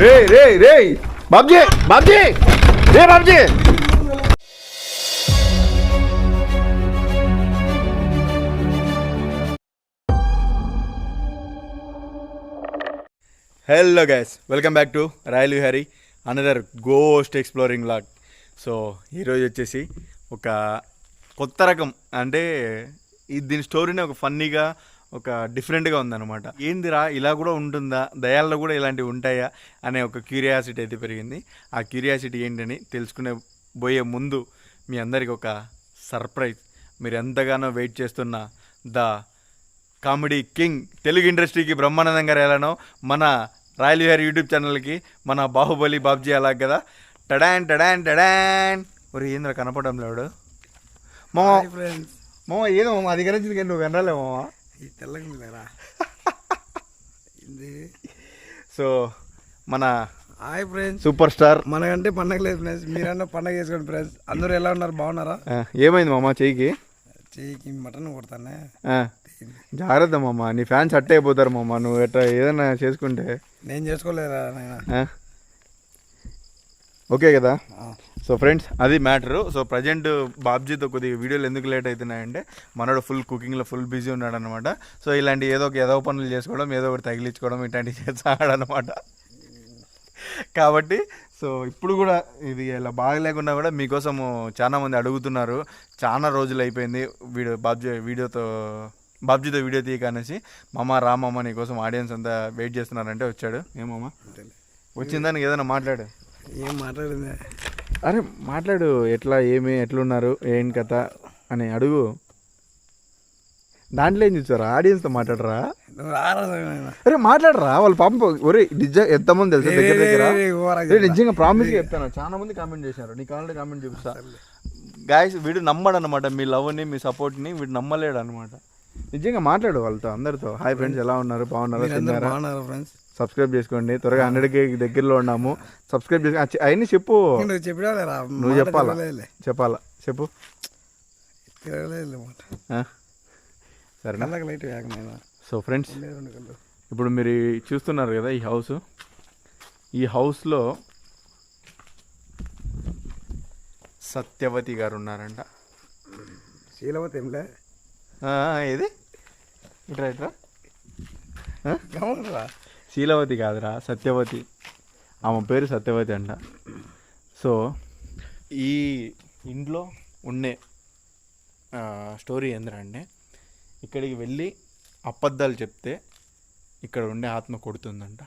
రే రే రే. బాబ్జీ బాబ్జీ. రే Babji. Hello guys welcome back to royal Vihari another ghost exploring log so ఈరోజు వచ్చేసి ఒక కొత్త రకం. అంటే దీని స్టోరీని ఒక ఫన్నీగా ఒక డిఫరెంట్గా ఉందన్నమాట. ఏందిరా ఇలా కూడా ఉంటుందా? దయాల్లో కూడా ఇలాంటివి ఉంటాయా? అనే ఒక క్యూరియాసిటీ అయితే పెరిగింది. ఆ క్యూరియాసిటీ ఏంటని తెలుసుకునే పోయే ముందు మీ అందరికి ఒక సర్ప్రైజ్. మీరు ఎంతగానో వెయిట్ చేస్తున్న ద కామెడీ కింగ్ తెలుగు ఇండస్ట్రీకి బ్రహ్మానందం గారు ఎలానో మన రాయల్ విహార్ యూట్యూబ్ ఛానల్కి మన బాహుబలి బాబ్జీ అలా కదా. టడాన్ టడాన్ టడాన్. ఒరే ఏంద్ర కనపడడం లేడు మామ మామ ఏదో కనిపించింది కానీ నువ్వు వినరాలే ఈ తెల్లగా ఇది సో మన హాయ్ ఫ్రెండ్స్ సూపర్ స్టార్ మనకంటే పండగ లేదు ఫ్రెండ్స్ మీరన్నా పండగ చేసుకోండి ఫ్రెండ్స్ అందరూ ఎలా ఉన్నారు? బాగున్నారా? ఏమైంది మామ చెయ్యికి చెయ్యికి మటన్ కొడతానే. జాగ్రత్త మామ. నీ ఫ్యాన్స్ అట్టే అయిపోతారు మామ. నువ్వు ఎట్లా ఏదైనా చేసుకుంటే. నేను ఆ? ఓకే కదా? సో ఫ్రెండ్స్ అది మ్యాటరు. సో ప్రజెంట్ బాబ్జీతో కొద్దిగా వీడియోలు ఎందుకు లేట్ అవుతున్నాయంటే మనోడు ఫుల్ కుకింగ్లో ఫుల్ బిజీ ఉన్నాడు అనమాట సో ఇలాంటి ఏదో ఒక ఏదో పనులు చేసుకోవడం ఏదో ఒకటి తగిలించుకోవడం ఇట్లాంటివి చేస్తాడనమాట కాబట్టి సో ఇప్పుడు కూడా ఇది ఇలా బాగలేకున్నా కూడా మీకోసము చాలా మంది అడుగుతున్నారు. చాలా రోజులు అయిపోయింది వీడియో బాబ్జీ వీడియోతో బాబ్జీతో వీడియో తీయకనేసి మామ రామమ్మ నీకోసం ఆడియన్స్ అంతా వెయిట్ చేస్తున్నారంటే వచ్చాడు. ఏమమ్మా వచ్చిందానికి ఏదైనా మాట్లాడు. ఏం మాట్లాడింది? అరే మాట్లాడు. ఎట్లా ఏమి ఎట్లున్నారు ఏం కథ అని అడుగు. దాంట్లో ఏం చూసారా ఆడియన్స్తో మాట్లాడరా. అరే మాట్లాడరా. వాళ్ళు పాపం ఒరే నిజంగా ఎంతమంది తెలుసా దగ్గర దగ్గర. నిజంగా ప్రామిస్ చెప్తాను. చాలా మంది కామెంట్ చేశారు. నీకు ఆల్రెడీ కామెంట్ చూపిస్తా. గాయస్ వీడు నమ్మడు అనమాట మీ లవ్ని మీ సపోర్ట్ని వీడు నమ్మలేడు అనమాట నిజంగా మాట్లాడు వాళ్ళతో అందరితో. హాయ్ ఫ్రెండ్స్ ఎలా ఉన్నారు? బాగున్నారా? ఫ్రెండ్స్ సబ్స్క్రైబ్ చేసుకోండి. త్వరగా హండ్రెడ్కి దగ్గరలో ఉన్నాము. సబ్స్క్రైబ్ చేసుకో అవన్నీ చెప్పు. నువ్వు చెప్పాలా. చెప్పాలా? చెప్పు? సరేనా. సో ఫ్రెండ్స్ ఇప్పుడు మీరు చూస్తున్నారు కదా ఈ హౌస్. ఈ హౌస్లో సత్యవతి గారు ఉన్నారంట. శీలవతి ఏంలే ఏది? ఇట్రా ఇట్రా? గమనరా శీలవతి కాదురా సత్యవతి. ఆమె పేరు సత్యవతి అంట. సో ఈ ఇంట్లో ఉండే స్టోరీ ఏంటంటే ఇక్కడికి వెళ్ళి అబద్ధాలు చెప్తే ఇక్కడ ఉండే ఆత్మ కొడుతుందంట.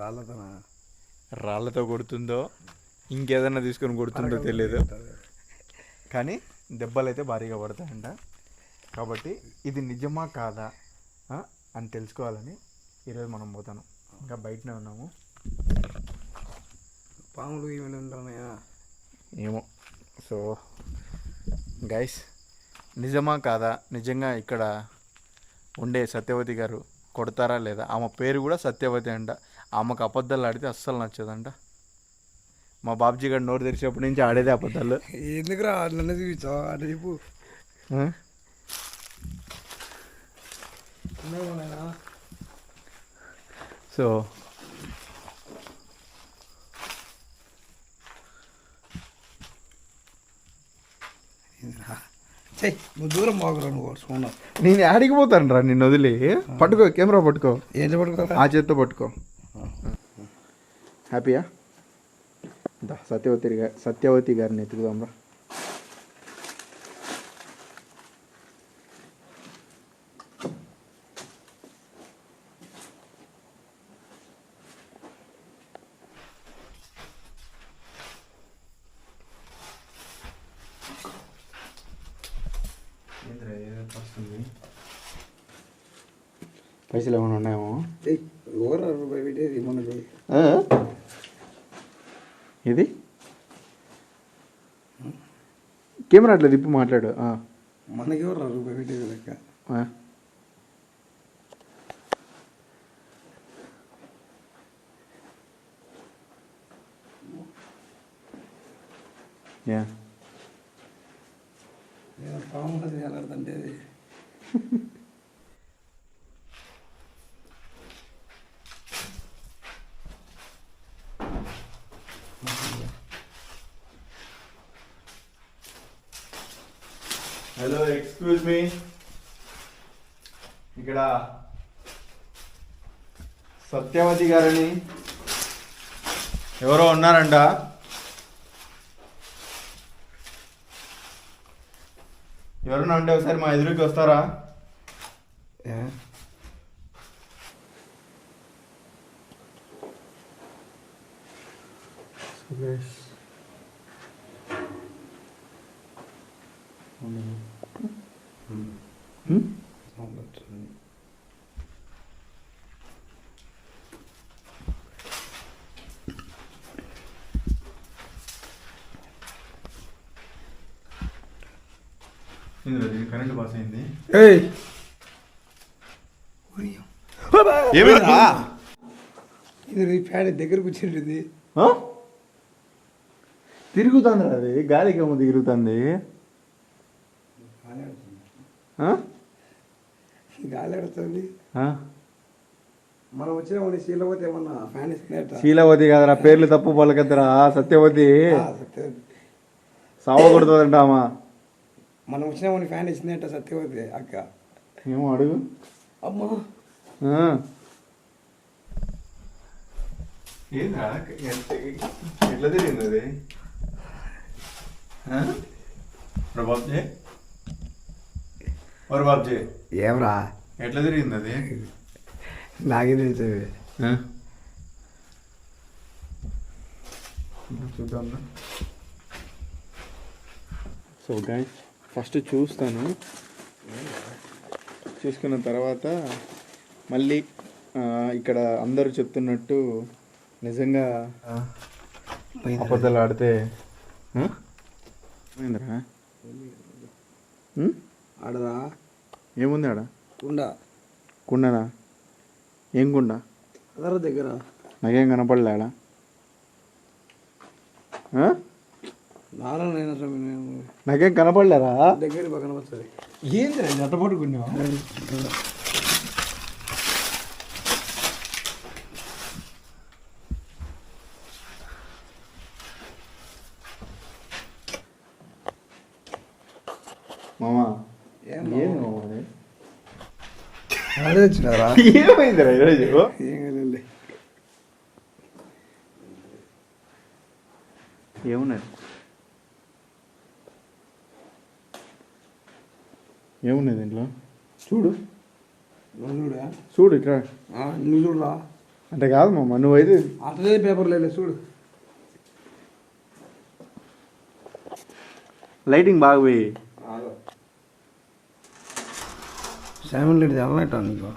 రాళ్ళతోనా రాళ్ళతో కొడుతుందో ఇంకేదైనా తీసుకొని కొడుతుందో తెలియదు కానీ దెబ్బలు అయితే భారీగా పడతాయంట. కాబట్టి ఇది నిజమా కాదా అని తెలుసుకోవాలని ఈరోజు మనం పోతాను. ఇంకా బయటనే ఉన్నాము. పాములు ఏమైనా ఉంటాయా ఏమో. సో గైస్ నిజమా కాదా? నిజంగా ఇక్కడ ఉండే సత్యవతి గారు కొడతారా లేదా? ఆమె పేరు కూడా సత్యవతి అంట. ఆమెకు అబద్ధాలు ఆడితే అస్సలు నచ్చదంట. మా బాబ్జీ గారు నోరు తెరిచేప్పటి నుంచి ఆడేదే అబద్ధాలు. ఎందుకురా నన్ను చూపించావు? ఆ? సో దూరం చూడ నేను ఆడికి పోతాను రా నిన్ను వదిలి. పట్టుకో కెమెరా పట్టుకో. ఏం చెప్పడుకోరా ఆ చేత్తో పట్టుకో. హ్యాపీయా? సత్యవతి గారి సత్యవతి గారిని ఎత్తుకుదాం రా పైసలు ఏమైనా ఉన్నాయేమో చెయ్యి ఎవరు రూపాయి పెట్టేది మనకు ఆ? ఇది కెమెరా అట్లా తిప్పి మాట్లాడు ఆ. మనకి ఎవరు రూపాయి పెట్టేది లెక్క ఆ. యా నేను పాము అది ఎలాడుతుంటే అది ఎక్స్క్యూజ్ మీ ఇక్కడ సత్యవతి గారని ఎవరో ఉన్నారంట. ఎవరన్నా ఉంటే ఒకసారి మా ఎదురుకి వస్తారా? ఏ? కరెంట్ పాస్ అయింది. ఏయ్! ఏమైందా ఇది ఫ్యాన్ దగ్గర కూర్చుంటుంది తిరుగుతుంది అది. గాలికి ఏమో తిరుగుతుంది. ఆ? గాలి ఆడుతుంది. ఆ? మనం వచ్చిన శీలవతి ఏమన్నా ఫ్యాన్ ఇస్తున్నట్ట శీలవతి కదరా పేర్లు తప్పు పలకద్దురా సత్యవతి. సావకూడదంటామా మనం వచ్చిన మన ఫ్యాన్ ఇస్తున్నట్ట సత్యవతి అక్క. ఏమో అడుగు. అమ్మా. ఏంద్రా ఎట్లా తిరిగింది అది? ఓరు బాబ్జీ ఏమరా? ఎట్లా తిరిగింది అది? నాకే తెలుసు ఆ? చూద్దాం సో గాయ ఫస్ట్ చూస్తాను. చూసుకున్న తర్వాత మళ్ళీ ఇక్కడ అందరూ చెప్తున్నట్టు నిజంగా అబద్ధాలు ఆడితే ఆ? ఏందిరా ఉం? ఆడదా? ఏముంది ఆడ? ఉండా కుండనా? ఏం కుండ? అదర దగ్గర. నాకేం కనపడలే నేను నాకేం కనపడలేరా దగ్గర పక్కన వస్తుంది ఏంది జట్ట పట్టుకున్నావు మామా ఏం మామా? ఏమైందిరా ఈరోజు ఏం కదండి ఏమున్నది? ఏమున్నది దీంట్లో? చూడు. చూడా చూడు ఇక్కడ. నువ్వు చూడరా. అంటే కాదు మామ నువ్వైతే అట్లనే పేపర్ లేదు చూడు. లైటింగ్ బాగా పోయి. సెవెన్ లీటర్ తెల్లనట్ట నీకు?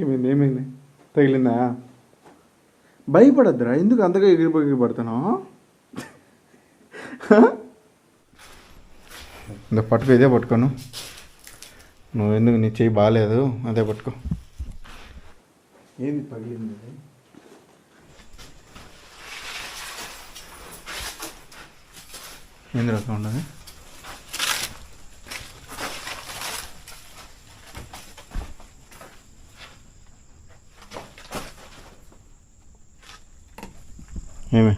ఏమైంది ఏమైంది? తగిలిందా? భయపడద్దురా. ఎందుకు అంతగా ఎగిరిపోయి పడుతున్నావు ఇంత పట్టుకు ఇదే పట్టుకోను. నువ్వు ఎందుకు నీ చెయ్యి బాగాలేదు అదే పట్టుకో. ఏంది పగిలింది? ఏంది రకం ఉండదు? ఏమి?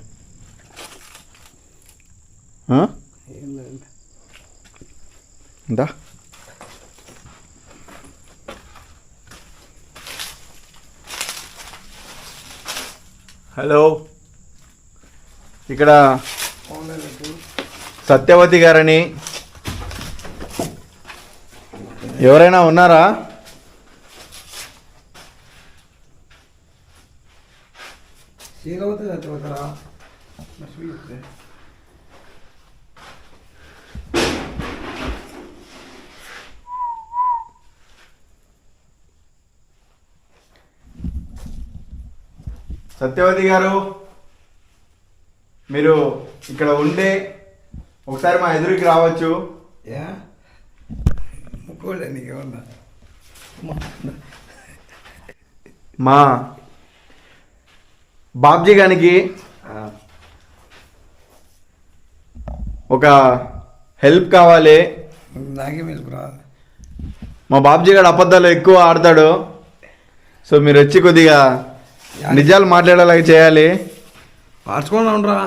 ఇందా? హలో. ఇక్కడ సత్యవతి గారని ఎవరైనా ఉన్నారా? శీలవతి సత్యవతరా మర్చిపోయి సత్యవతి గారు మీరు ఇక్కడ ఉండే ఒకసారి మా ఎదురుకి రావచ్చు మా బాబ్జీ గారికి ఒక హెల్ప్ కావాలి. నాకేం మా బాబ్జీ గారు అబద్ధాలు ఎక్కువ ఆడతాడు. సో మీరు వచ్చి కొద్దిగా నిజాలు మాట్లాడేలాగా చేయాలి. మార్చుకొని ఉండరా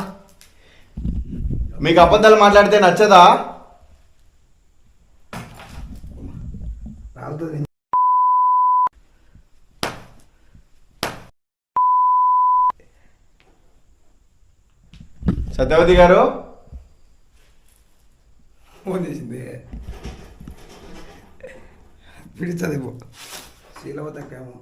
మీకు అబద్ధాలు మాట్లాడితే నచ్చదా? సత్యవతి గారు ఫోన్ చేసింది పిడిచది శీలవతక్కేమో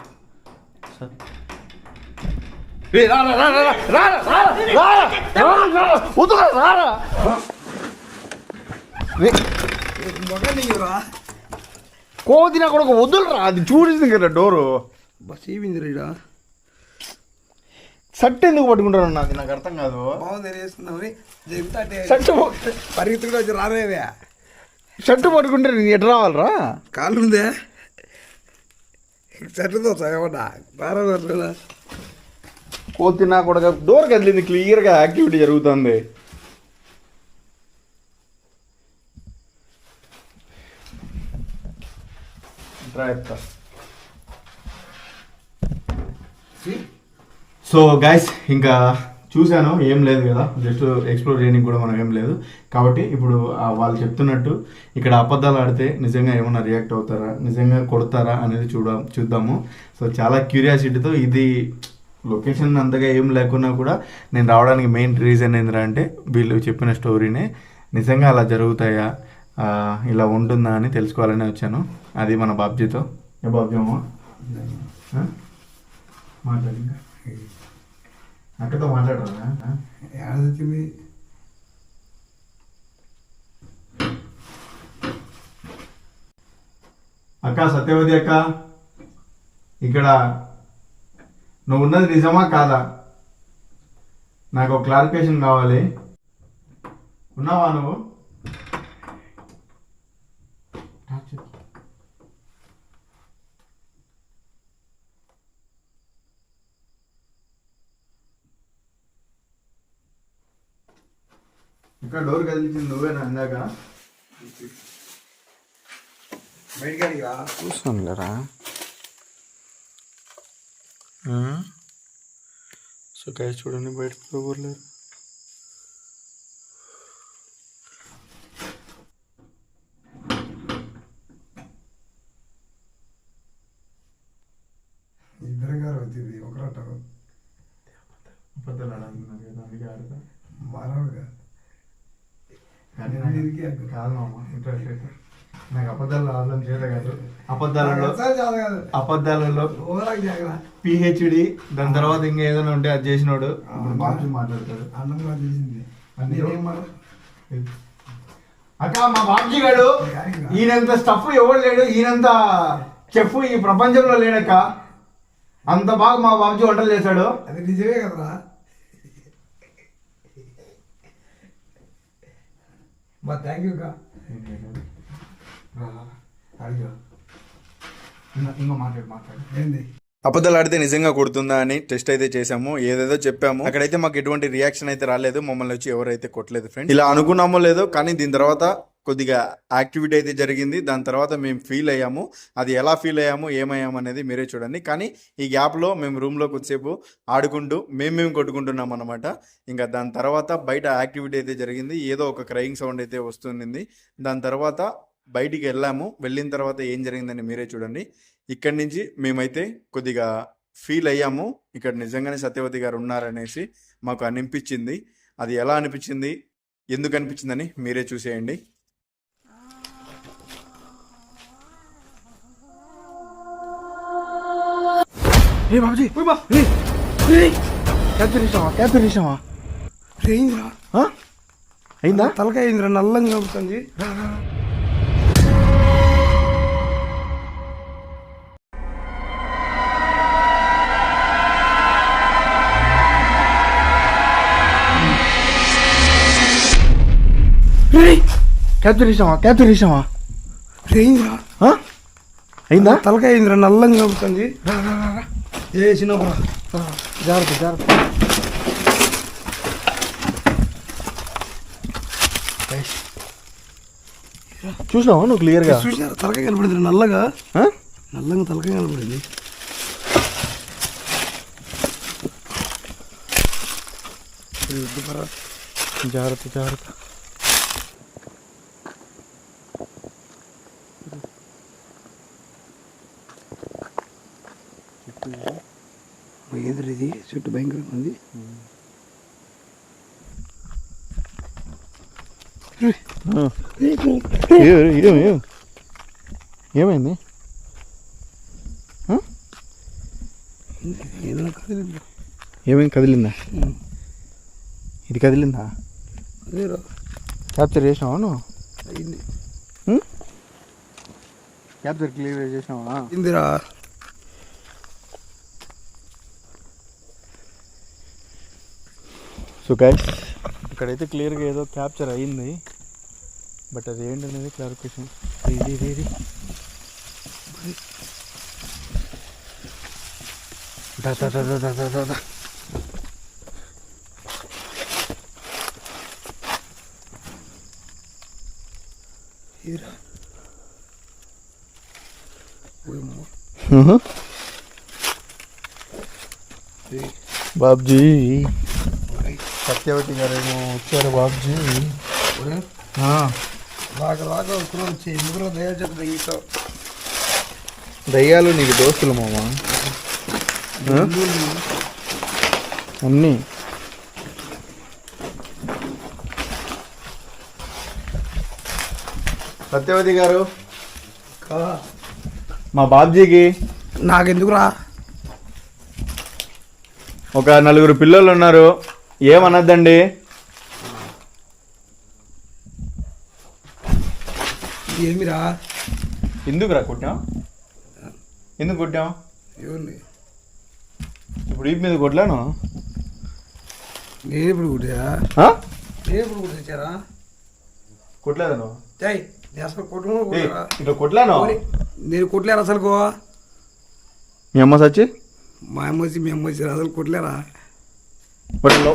కోతి నా కొడుకు వదులురా అది చూడింది కదా డోరు బస్ రీడా షర్ట్ ఎందుకు పట్టుకుంటారు నాది? నాకు అర్థం కాదు. షర్ట్ పరిగెత్తుకుంటూ వచ్చి రాలేవే షర్ట్ పట్టుకుంటే నేను ఎటు రావాలరా? కాళ్ళు ఉందే. చెట్టుతో ఏమన్నా? బాగా కోతి నా కొడుకు డోర్ కదిలింది క్లియర్గా యాక్టివిటీ జరుగుతుంది. సో గైస్ ఇంకా చూశాను ఏం లేదు కదా. జస్ట్ ఎక్స్ప్లోర్ చేయడానికి కూడా మనం ఏం లేదు. కాబట్టి ఇప్పుడు వాళ్ళు చెప్తున్నట్టు ఇక్కడ అబద్ధాలు ఆడితే నిజంగా ఏమన్నా రియాక్ట్ అవుతారా నిజంగా కొడతారా అనేది చూడ చూద్దాము. సో చాలా క్యూరియాసిటీతో ఇది లొకేషన్ అంతగా ఏం లేకున్నా కూడా నేను రావడానికి మెయిన్ రీజన్ ఏంటంటే అంటే వీళ్ళు చెప్పిన స్టోరీనే నిజంగా అలా జరుగుతాయా ఇలా ఉంటుందా అని తెలుసుకోవాలని వచ్చాను. అది మన బాబ్జీతో. ఏ బాబ్జీ అమ్మ? మాట్లాడి అక్కతో మాట్లాడరా? ఏడాది అక్క సత్యవతి అక్క ఇక్కడ నువ్వు ఉన్నది నిజమా కాదా? నాకు ఒక క్లారిఫికేషన్ కావాలి. ఉన్నావా నువ్వు? ఇక్కడ డోర్ కదిలించింది నువ్వేనా ఇందాక? బయటికి రా. చూస్తానులేరా సో గైస్ చూడండి బయటకు పోగలేరు ఇద్దరం గారు వచ్చింది ఒకరంటారు అబద్ధాలు ఆడాలన్నారు కదా అందుకే ఆడతా. కానీ నాకు. కాదు మామ ఇంట్రెస్ట్. నాకు అబద్ధాలు చేత కాదు. అబద్ధాలలో కాదు. అబద్ధాలలో పిహెచ్డి దాని తర్వాత ఇంకా ఏదైనా ఉంటే అది చేసినోడు. మాట్లాడతాడు. అన్నం చేసింది. అక్క మా బాబ్జీ గాడు ఈయనంత స్టఫ్ ఎవడు లేడు ఈయనంత చెఫ్ ఈ ప్రపంచంలో లేడక్క. అంత బాగా మా బాబ్జీ వంటలు చేశాడు. అది నిజమే కదరా. బా థ్యాంక్ యూ కా అడిగా. ఇంకో మాట్లాడు మాట్లాడు ఏంది? అబద్ధాలు ఆడితే నిజంగా కొడుతుందా అని టెస్ట్ అయితే చేసాము ఏదేదో చెప్పాము. అక్కడైతే మాకు ఎటువంటి రియాక్షన్ అయితే రాలేదు. మమ్మల్ని వచ్చి ఎవరైతే కొట్టలేదు ఫ్రెండ్ ఇలా అనుకున్నామో లేదో కానీ దీని తర్వాత కొద్దిగా యాక్టివిటీ అయితే జరిగింది. దాని తర్వాత మేము ఫీల్ అయ్యాము. అది ఎలా ఫీల్ అయ్యాము ఏమయ్యాము అనేది మీరే చూడండి. కానీ ఈ గ్యాప్లో మేము రూమ్లో కొద్దిసేపు ఆడుకుంటూ మేము మేము కొట్టుకుంటున్నాం అనమాట ఇంకా దాని తర్వాత బయట యాక్టివిటీ అయితే జరిగింది. ఏదో ఒక క్రయింగ్ సౌండ్ అయితే వస్తుంది దాని తర్వాత బయటికి వెళ్ళాము. వెళ్ళిన తర్వాత ఏం జరిగిందని మీరే చూడండి. ఇక్కడి నుంచి మేమైతే కొద్దిగా ఫీల్ అయ్యాము. ఇక్కడ నిజంగానే సత్యవతి గారు ఉన్నారనేసి మాకు అనిపించింది. అది ఎలా అనిపించింది? ఎందుకు అనిపించిందని మీరే చూసేయండి. ఏ బాబుజీ? క్యాప్చర్ చేసావా? క్యాప్చర్ చేసావా? ఏందిరా అయిందా? తలకాయ అయిందిరా నల్లంగా కలుగుతుంది క్యాప్చర్ చేసావా? క్యాప్చర్ చేసావా? ఏందిరా అయిందా? తలకాయ అయిందిరా నల్లంగా కలుగుతుంది ఏ చిన్నప్పుడు జాగ్రత్త జాగ్రత్త. చూసినావా నువ్వు క్లియర్గా చూసినా తలకాయ కనపడింది నల్లగా. నల్లగా తలకాయ కనపడింది. జాగ్రత్త జాగ్రత్త. ఎదురు ఇది చుట్టూ భయంకరంగా ఉంది. ఏమైంది? ఏదైనా కదిలిందా? ఇది కదిలిందా? క్యాప్చర్ చేసినావా నువ్వు? అయింది. క్యాప్చర్ క్లియర్ చేసినావా? ఇందిరా సో గైస్ ఇక్కడైతే క్లియర్గా ఏదో క్యాప్చర్ అయ్యింది బట్ అది ఏంటనేది క్లారిఫికేషన్ ఇది ఇది ఇది దా దా సత్యవతి గారేమో వచ్చారు బాబ్జీ. లాగ లాగ వస్తున్నాం ఎందుకులో దయ చెప్పు ఇంట్లో దయ్యాలు నీకు దోస్తులు మామ అన్నీ. సత్యవతి గారు. మా బాబ్జీకి. నాకెందుకురా? ఒక నలుగురు పిల్లలు ఉన్నారు ఏమనద్దండి? ఏమిరా? ఎందుకు రా కొట్టాం? ఎందుకు కొట్టాం? ఎవరిని ఇప్పుడు ఈ మీద కొట్లాను నేను ఇప్పుడు కుట్టా? నేను ఇప్పుడు కుట్టించారా కొట్టలేదా నువ్వు? జై నేను అసలు కొట్టుకుని ఏయ్, కొట్టరా? ఇట్లా కొట్లాను నేను కొట్టలేరు అసలు మీ అమ్మ సచ్చి? మా అమ్మ వచ్చి మీ అమ్మ వచ్చి అసలు కొట్టలేరా? కొట్టలో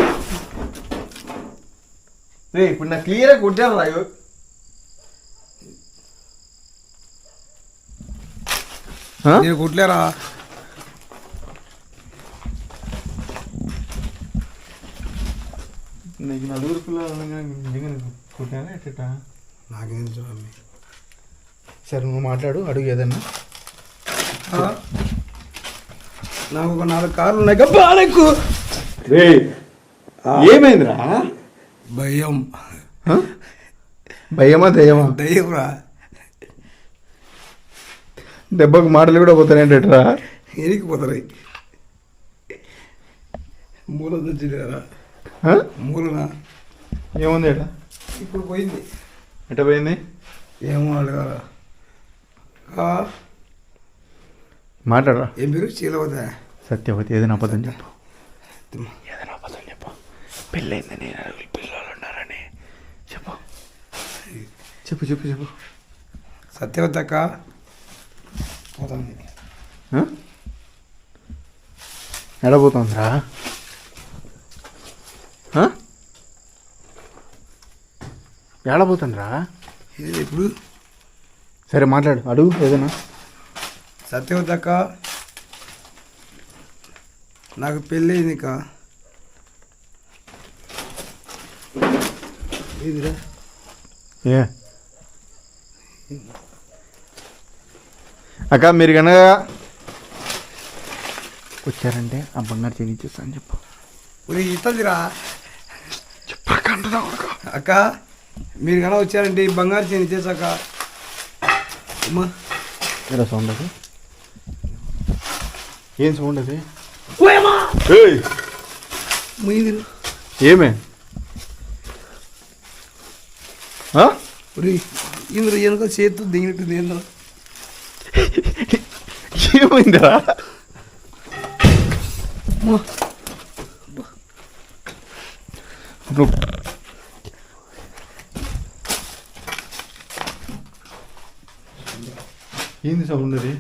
రే ఇప్పుడు నా క్లియర్గా కొట్టాను రా ఇగో. ఆ? నేను కొట్టలేరా? నీకు నలుగురు పిల్లలు నిజంగా కొట్టానా ఎట్టా నాకేం చూడండి సరే నువ్వు మాట్లాడు అడుగు ఏదన్నా. నాకు ఒక నాలుగు కార్లు ఉన్నాయి. గబ్బా ఎక్కువ రే ఏమైందిరా? భయం? భయమా దయ్యమా? దయ్యంరా దెబ్బకు మాటలు కూడా పోతానేటట్రా ఎరిగిపోతాయి మూల తెచ్చిలేరా ఆ? మూలన? ఏముంది ఎట ఇప్పుడు పోయింది. ఎట పోయింది? ఏమో అడగాల. మాట్లాడరా. ఏం పేరు? చీలవదా సత్యవతి ఏదైనా అబద్ధం చెప్పు. ఏదైనా అబద్ధం చెప్పు. పెళ్ళైంది నేను నలుగురు పిల్లలు ఉన్నారని. చెప్పు. చెప్పు చెప్పు చెప్పు. సత్యవతక్క పోతుంది? ఎడబోతుందిరా? ఎడబోతుందిరా ఇది ఇప్పుడు? సరే మాట్లాడు. అడుగు ఏదైనా. సత్యవతక్క నాకు పెళ్ళయింది కా ఇదిరా ఏ? అక్క మీరు కనుక వచ్చారంటే ఆ బంగారు ఇచ్చేస్తా అని చెప్పు. ఉరి ఇస్తుందిరా చెప్పక్క అంటున్నావు అక్క. మీరు కన్నా వచ్చారంటే ఈ బంగారు చేని చేసాక అమ్మా. సౌండ్ అది? ఏం సౌండ్ అది? ఏమే? వెనుక చేతు దిగినట్టుంది ఏందో ఏమైందిరా? ఏంది సౌండ్ అది?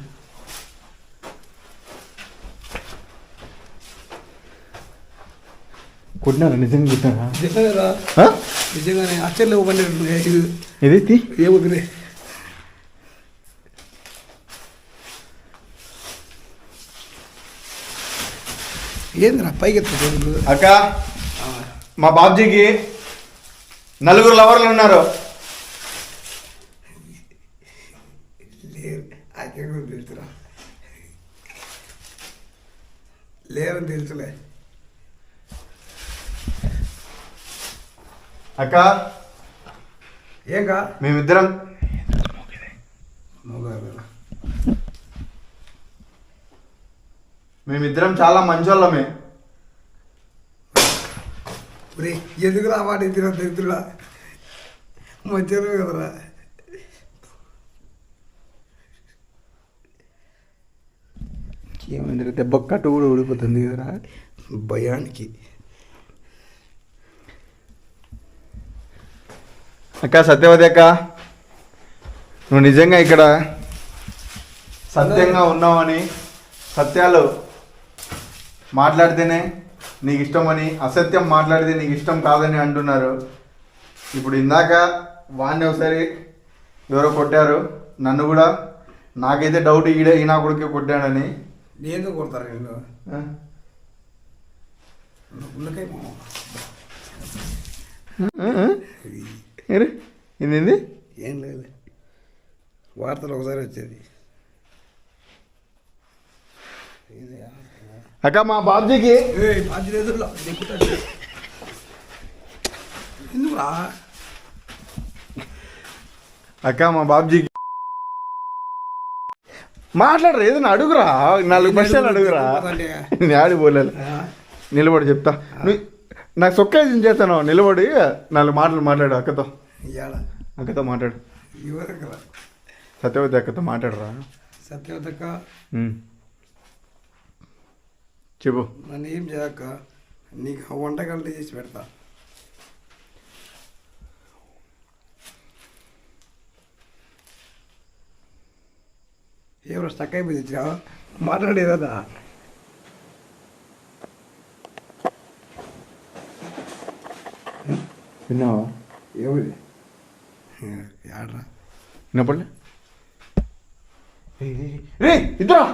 కొట్టినారా? నిజంగా కొట్టినారా? నిజంగానే? అచ్చర్లో ఇది? ఏదైతే ఏమవుతుంది ఏందిరా పైకి అక్క మా బాబ్జీకి నలుగురు లవర్లు ఉన్నారు. లేరని తెలుసులే. అక్క? ఏం కా మేమిద్దరం. మొగారు మేమిద్దరం చాలా మంచోళ్ళమే. ఒరే ఎందుకు రా వాడు ఎదురా తెలుసురా మంచిగా కదరా. ఏమైంది దెబ్బ కట్టు కూడా ఊడిపోతుంది కదరా? భయానికి. అక్క సత్యవతి అక్క నువ్వు నిజంగా ఇక్కడ సత్యంగా ఉన్నావని సత్యాలు మాట్లాడితేనే నీకు ఇష్టమని అసత్యం మాట్లాడితే నీకు ఇష్టం కాదని అంటున్నారు ఇప్పుడు ఇందాక వాడిని ఒకసారి ఎవరో కొట్టారు నన్ను కూడా నాకైతే డౌట్ ఈడ ఈ నా కొడుకే కొట్టాడని నేను కొడతారు? ఉన్నకై? ఏరే? ఏంది? ఏం లేదు. వార్తలు ఒకసారి వచ్చేది. అక్క మా బాబ్జీకి ఎందుకురా? అక్క మా బాబ్జీకి మాట్లాడరా ఏదైనా అడుగురా నాలుగు ప్రశ్నలు అడుగురా. నేను ఆడి పోలేదు నిలబడి చెప్తా. నువ్వు నాకు సొక్కేసి చేస్తాను నిలబడి నాలుగు మాటలు మాట్లాడు అక్కతో. ఇవాళ అక్కతో మాట్లాడు. ఎవరికి సత్యవతి అక్కతో మాట్లాడరా? సత్యవతక్క. ఉమ్. చెప్పు. నన్ను ఏం చేయక నీకు వంటకాలు చేసి పెడతా. ఎవరు స్టక్ అయిపోయింది మాట్లాడేదా? విన్నావా? ఎవరి ఆడరా విన్నపడలే రే ఇద్దరా?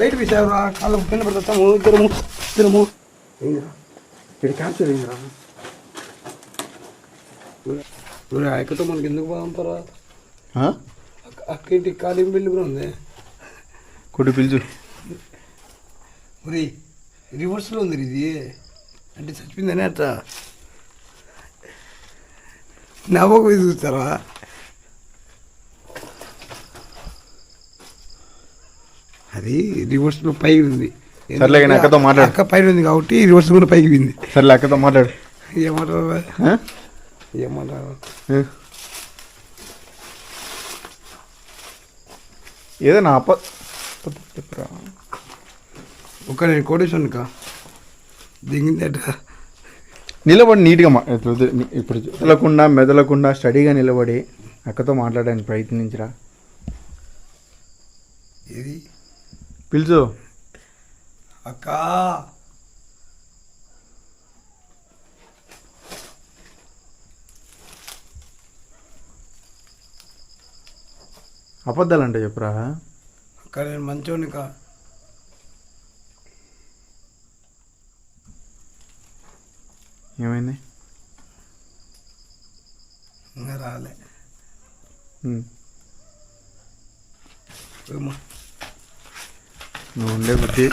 లైట్ వేసావురా కాళ్ళు కింద పెడతాము ఇద్దరము ఇద్దరము. ఏందిరా? ఇక్కడ క్యాన్సర్ అయిందిరా. ఊరే అక్కతో మనకి ఎందుకు పంపరా అక్క ఇంటికి కాలేం పెళ్ళి కూడా ఉంది. కొట్టు పిలుచు ఒరే రివర్స్లో ఉంది ఇది. అంటే చచ్చిపోయిందని అట్ట నవ్వకు పోయి చూస్తారా అది రివర్స్లో పైకి ఉంది. సర్లే అక్కతో మాట్లాడు. అక్క పైన ఉంది కాబట్టి రివర్స్ కూడా పైకి ఉంది సర్లే అక్కతో మాట్లాడు. ఏమంటారు? ఏమంటారు? ఏదైనా అప చెప్పురా ఒక నేను కోటేశ్వరం కా దిగిందట. నిలబడి నీట్గా మా ఇప్పుడు మెదలకుండా మెదలకుండా స్టడీగా నిలబడి అక్కతో మాట్లాడడానికి ప్రయత్నించరా? ఇది పిలుచు. అక్క! అబద్ధాలు అంటే చెప్పురా? అక్క నేను మంచోని కా ఏమైంది? ఇంకా రాలే. ఏమో. నువ్వు ఉండే బుద్ధి.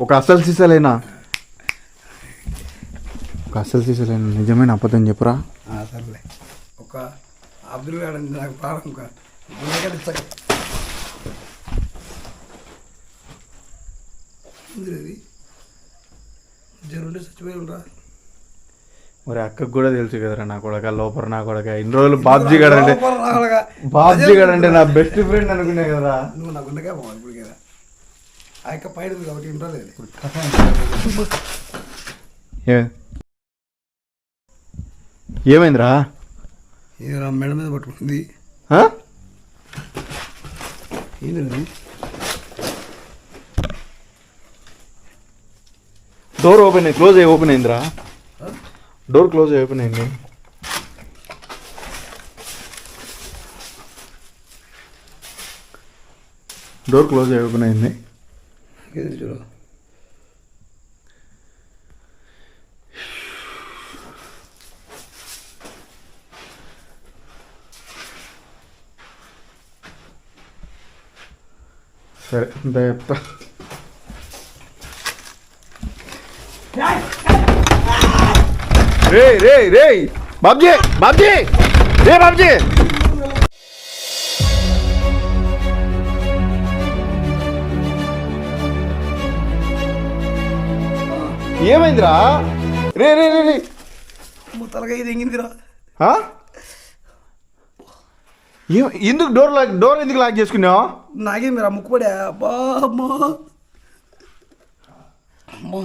ఒక అసలు సీసాలేనా? ఒక అసలు సీసాలేనా? నిజమైన అబద్ధం చెప్పురా. ఆ, సర్లే. ఒక అబ్దుల్ గారు అంటే నాకు ప్రాణం కా గుండెకాడ ఇచ్చక ఇది జరుంటే చచ్చిపోయి మరి అక్కకు కూడా తెలుసు కదరా నా కొడక లోపల నా కొడక. ఇన్ని రోజులు బాబ్జీ గడ్ అంటే. బాబ్జీ గడ్ అంటే నా బెస్ట్ ఫ్రెండ్ అనుకునే కదరా. నువ్వు నా గుండెగా పోవాలి ఇప్పుడు కదా ఆ యొక్క పైన కాబట్టి లేదు. ఏ- ఏమైందిరా? ఇది నా మెడ మీద పట్టుకుంది. ఏంటండి? డోర్ ఓపెన్ అయింది క్లోజ్ అయ్యి ఓపెన్ అయిందిరా. డోర్ క్లోజ్ అయ్యి ఓపెన్ అయింది. డోర్ క్లోజ్ అయ్యి ఓపెన్ అయింది. చూడాలి సరే చెప్తా రే రే రే బాబ్జీ బాబ్జీ. రే బాబ్జీ. ఏమైందిరా? రే రే రే రే. తెంగిందిరా. ఆ? ఏ- ఎందుకు డోర్ లాక్ డోర్ ఎందుకు లాక్ చేసుకున్నావు? నాకేం మీరు ముక్కుపడా అబ్బా అమ్మా. అమ్మా.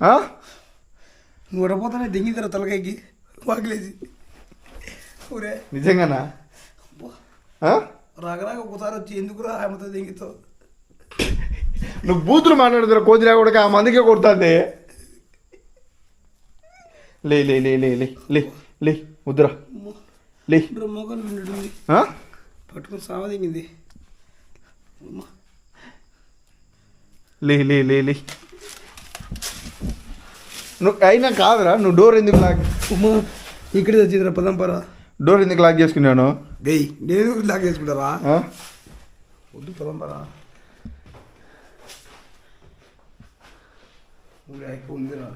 ఆ? నువ్వు ఎడపోతానే దెంగిందిరా తలకాయకి. వాకిలేసి. ఊరే నిజంగానా? ఆ? రాగరాక ఒకసారి వచ్చి ఎందుకురా ఆమెతో దెంగితో నువ్వు బూతులు మాట్లాడుతున్నా కోతిరా కూడా ఆ మందికే కొడుతుంది. లే లే లే లే లే లే లే ముద్దురా లే? పట్టుకుని సావ దెంగింది. అమ్మా. లే లే లే లే. నువ్వు అయినా కాదురా నువ్వు డోర్ ఎందుకు లాక్ అమ్మా ఇక్కడే వచ్చిందిరా పదంపరా డోర్ ఎందుకు లాక్ చేసుకున్నాను? గై నేను లాక్ చేసుకుంటారా? వద్దు పదంపరా ఊరే ఎక్క ఉందిరా?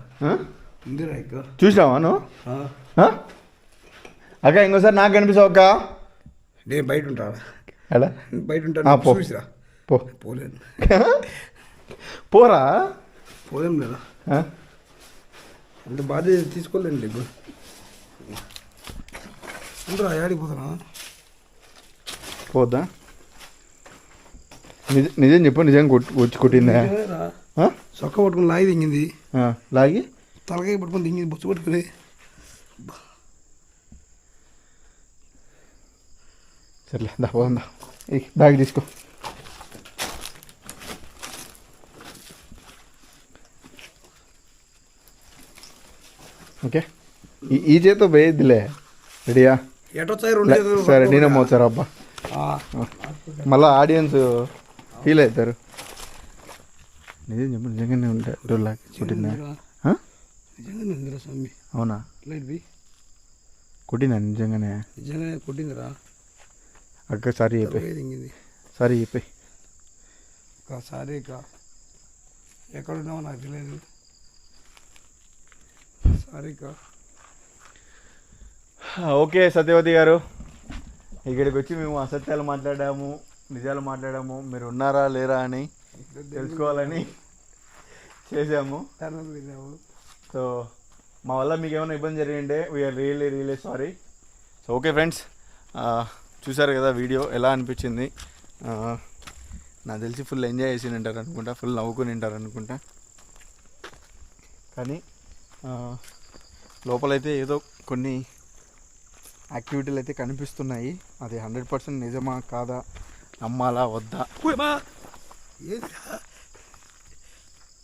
ఉందిరా చూసినావా నువ్వు? అక్క ఇంకోసారి నాకు కనిపిస్తావు అక్క? నేను బయట ఉంటా ఎలా బయట ఉంటాను. చూసిరా? పో. పోలేను. పోరా? పోలేం లేదా? అంత బాధ్యత తీసుకోలేండి ఇప్పుడు ఉండరా ఆడిపోతున్నా పోద్దా? నిజ నిజం చెప్పు నిజం వచ్చి కొట్టిందా? ఆ? సొక్క పట్టుకుని లాగి దింగింది ఆ, లాగి? తలకాయ పట్టుకుని దింగింది బొచ్చు పట్టుకుని. సర్లే దా పోదా బ్యాగ్ తీసుకో ఓకే ఈ- చేతో పోయేద్దిలే రెడీయా సరే నేనే. మోచారు అబ్బా మళ్ళీ ఆడియన్స్ ఫీల్ అవుతారు నిజం చెప్పు నిజంగానే ఉంటాయి డోర్ లాక్ కొట్టిందా? నిజంగానే స్వామి అవునా కొట్టినా నిజంగానే నిజంగానే కొట్టిందిరా అక్క సారీ చెప్పి. సారీ చెప్పి. ఒకసారి ఇక ఎక్కడున్నావో? నాకు తెలియదు సారీ ఇక ఓకే సత్యవతి గారు. ఇక్కడికి వచ్చి మేము అసత్యాలు మాట్లాడాము నిజాలు మాట్లాడాము. మీరు ఉన్నారా లేరా అని తెలుసుకోవాలని చేసాము సో మా వల్ల మీకు ఏమైనా ఇబ్బంది జరిగింటే we are really really sorry so okay friends చూసారు కదా వీడియో ఎలా అనిపించింది? నాకు తెలిసి ఫుల్ ఎంజాయ్ చేసి ఉంటారు అనుకుంటా ఫుల్ నవ్వుకుని ఉంటారు అనుకుంటా. కానీ లోపలైతే ఏదో కొన్ని యాక్టివిటీలు అయితే కనిపిస్తున్నాయి. అది హండ్రెడ్ పర్సెంట్ నిజమా కాదా నమ్మాలా వద్దా?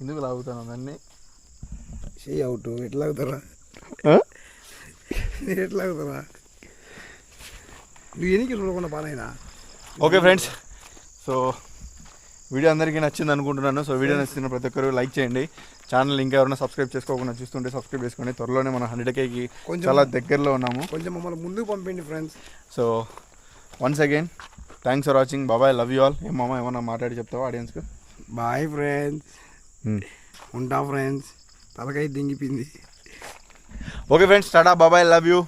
ఎందుకు లాగుతాను దాన్ని చెయ్యి అవుట్ ఎట్లా? నేను ఎట్లా అవుతారా నువ్వు ఎనికి చూడకుండా బానైనా ఓకే ఫ్రెండ్స్. సో వీడియో అందరికీ నచ్చింది అనుకుంటున్నాను. సో వీడియో నచ్చిన ప్రతి ఒక్కరు లైక్ చేయండి. ఛానల్ ఇంకా ఎవరైనా సబ్స్క్రైబ్ చేసుకోకుండా చూస్తుంటే సబ్స్క్రైబ్ చేసుకోండి త్వరలోనే మనం హండ్రెడ్ కేకి కొంచెం- చాలా దగ్గరలో ఉన్నాము. కొంచెం మమ్మల్ని ముందుకు పంపిండి friends. So once again thanks for watching బాబాయ్ లవ్ యూ ఆల్ ఏం మామ ఏమన్నా మాట్లాడి చెప్తావా ఆడియన్స్కి బాయ్ ఫ్రెండ్స్ ఉంటా ఫ్రెండ్స్ తలకాయ దింగిపోయింది. ఓకే ఫ్రెండ్స్ టాటా బాబాయ్ లవ్ యూ